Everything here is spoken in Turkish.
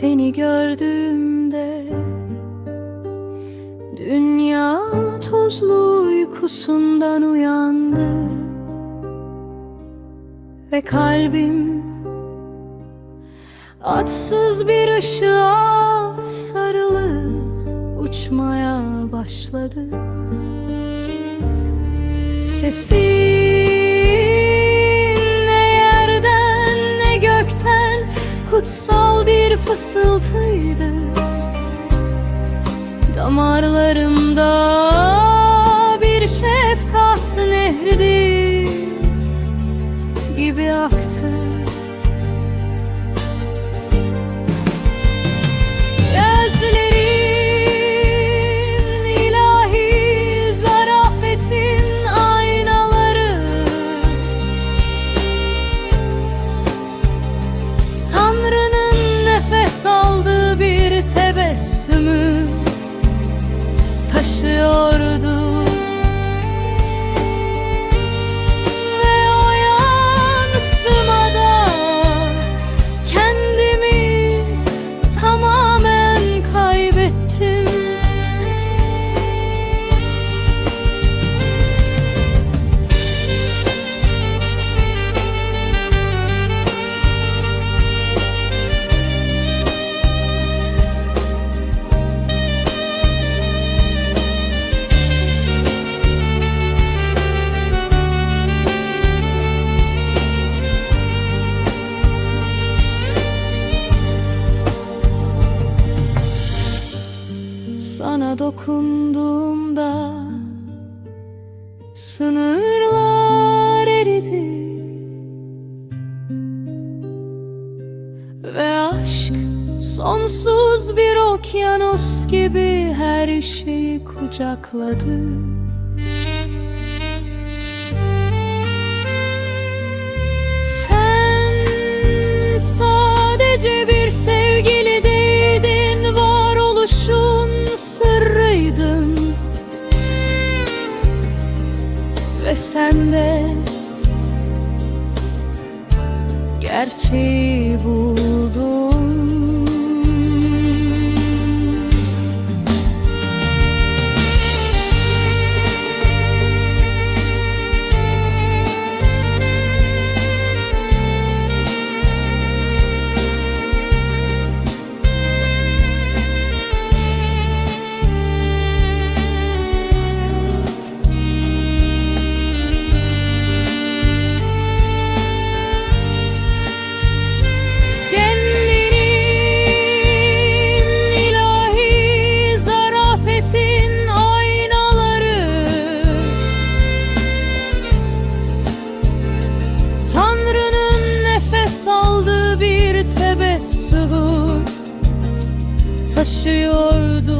Seni gördüğümde Dünya tozlu uykusundan uyandı Ve kalbim Atsız bir ışığa sarılı Uçmaya başladı. Sesin fısıltıydı Damarlarımda bir şefkat nehridir gibi aktı taşıyordu Sana dokunduğumda sınırlar eridi. Ve aşk sonsuz bir okyanus gibi her şeyi kucakladı Ve sen de. Gerçeği Aldığı bir tebessüm. Taşıyordu